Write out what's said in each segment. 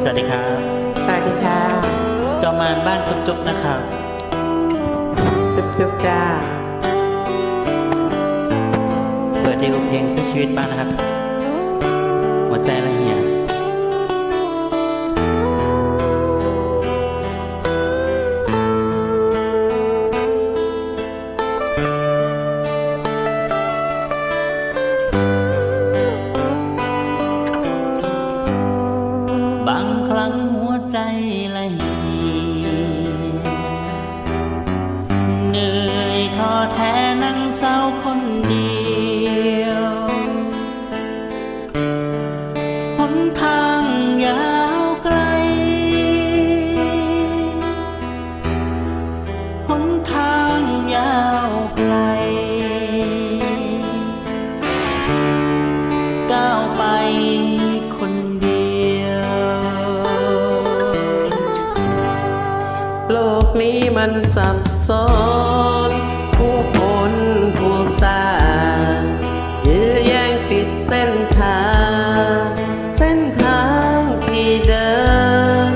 สวัสดีครับ สวัสดีค่ะ จอมานบ้านจุ๊บๆนะครับ จุ๊บจุ๊บจ้า เปิดดิวเพลงเพื่อชีวิตบ้างนะครับ รังหัวใจละเหี่ยเหนื่อยท้อแท้นั่งเศร้าคน นี้มันสับสนผู้คนผู้สร้างยื้อแย่งปิดเส้นทาง เส้นทางที่เดิน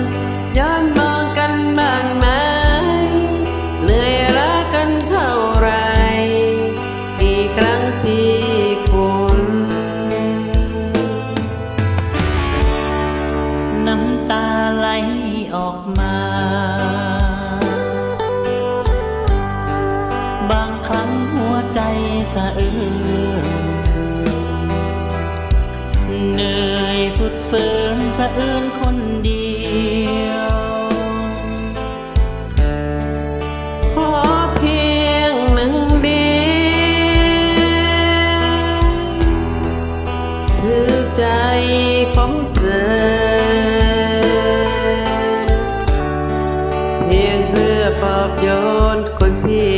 ย้อนมองกันบ้างไหมเหนื่อยล้ากันเท่าไรกี่ครั้งที่คุณน้ำตาไหลออกมา สะอื้นคนเดียว ขอเพียงหนึ่งเดียวคือใจของเธอ เพียงเพื่อปลอบโยนคนที่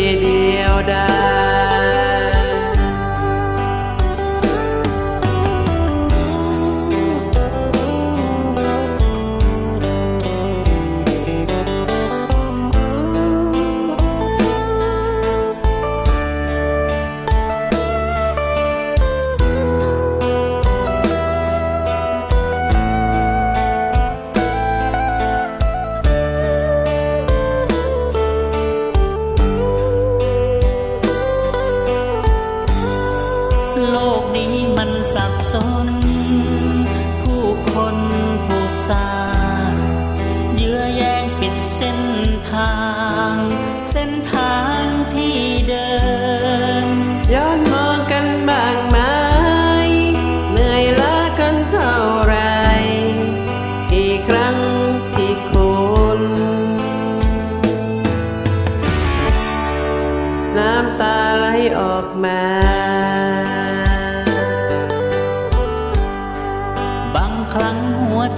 สน ผู้คนผู้สาเยื้อแย่งปิดเส้นทาง เส้นทางที่เดิน ย้อนมองกันบ้างไหมเหนื่อยล้ากันเท่าไรกี่ครั้งที่คุณน้ำตาไหลออกมา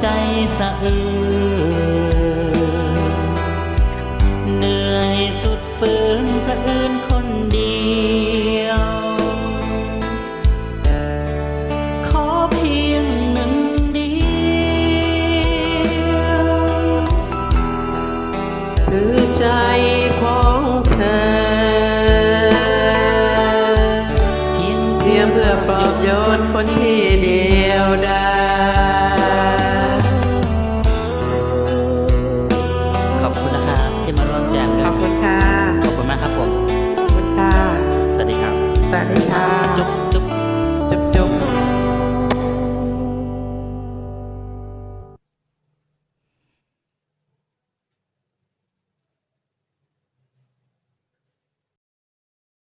ใจสะอื้น